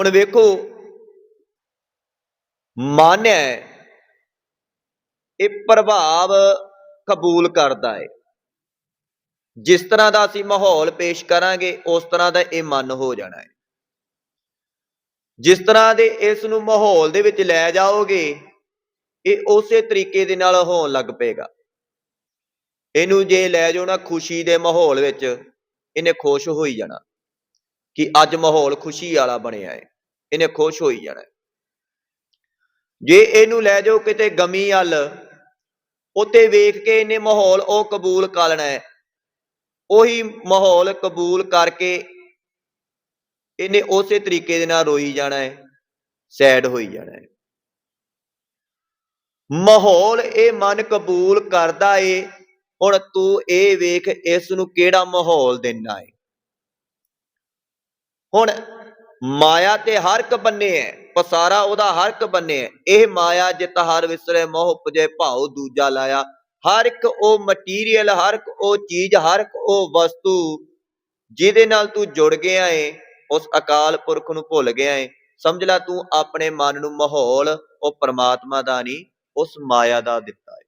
ਹੁਣ ਵੇਖੋ ਮਨ ਹੈ, ਇਹ ਪ੍ਰਭਾਵ ਕਬੂਲ ਕਰਦਾ ਹੈ। ਜਿਸ ਤਰ੍ਹਾਂ ਦਾ ਅਸੀਂ ਮਾਹੌਲ ਪੇਸ਼ ਕਰਾਂਗੇ, ਉਸ ਤਰ੍ਹਾਂ ਦਾ ਇਹ ਮਨ ਹੋ ਜਾਣਾ ਹੈ। ਜਿਸ ਤਰ੍ਹਾਂ ਦੇ ਇਸ ਨੂੰ ਮਾਹੌਲ ਦੇ ਵਿੱਚ ਲੈ ਜਾਓਗੇ, ਇਹ ਉਸੇ ਤਰੀਕੇ ਦੇ ਨਾਲ ਹੋਣ ਲੱਗ ਪਏਗਾ। ਇਹਨੂੰ ਜੇ ਲੈ ਜਾਓ ਨਾ ਖੁਸ਼ੀ ਦੇ ਮਾਹੌਲ ਵਿੱਚ, ਇਹਨੇ ਖੁਸ਼ ਹੋਈ ਜਾਣਾ ਕਿ ਅੱਜ ਮਾਹੌਲ ਖੁਸ਼ੀ ਵਾਲਾ ਬਣਿਆ ਹੈ। ਇਹਨੇ ਖੁਸ਼ ਹੋਈ ਜਾਣਾ। ਜੇ ਇਹਨੂੰ ਲੈ ਜਾਓ ਕਿਤੇ ਗਮੀ ਵੱਲ ਉੱਤੇ ਵੇਖ ਕੇ ਇਹਨੇ ਮਾਹੌਲ ਉਹ ਕਬੂਲ ਕਰ ਲੈਣਾ ਹੈ। ਉਹੀ ਮਾਹੌਲ ਕਬੂਲ ਕਰਕੇ ਇਹਨੇ ਉਸੇ ਤਰੀਕੇ ਦੇ ਨਾਲ ਰੋਈ ਜਾਣਾ ਹੈ, ਸੈਡ ਹੋਈ ਜਾਣਾ ਹੈ। ਮਾਹੌਲ ਇਹ ਮਨ ਕਬੂਲ ਕਰਦਾ ਏ, ਹੁਣ ਤੂੰ ਇਹ ਵੇਖ ਇਸ ਨੂੰ ਕਿਹੜਾ ਮਾਹੌਲ ਦੇਣਾ ਏ। ਹੁਣ ਮਾਇਆ ਤੇ ਹਰ ਇੱਕ ਬੰਨੇ ਹੈ, ਪਸਾਰਾ ਉਹਦਾ ਹਰ ਇੱਕ ਬੰਨੇ ਹੈ। ਇਹ ਮਾਇਆ ਜਿਤ ਹਰ ਵਿਸਰੇ ਮੋਹ ਉਪਜੇ ਭਾਉ ਦੂਜਾ ਲਾਇਆ। ਹਰ ਇੱਕ ਉਹ ਮਟੀਰੀਅਲ ਹਰ ਇੱਕ ਉਹ ਚੀਜ਼, ਹਰ ਇੱਕ ਉਹ ਵਸਤੂ ਜਿਹਦੇ ਨਾਲ ਤੂੰ ਜੁੜ ਗਿਆ ਏ, ਉਸ ਅਕਾਲ ਪੁਰਖ ਨੂੰ ਭੁੱਲ ਗਿਆ ਏ। ਸਮਝ ਲੈ ਤੂੰ ਆਪਣੇ ਮਨ ਨੂੰ ਮਾਹੌਲ ਉਹ ਪ੍ਰਮਾਤਮਾ ਦਾ ਨਹੀਂ, ਉਸ ਮਾਇਆ ਦਾ ਦਿੱਤਾ ਏ।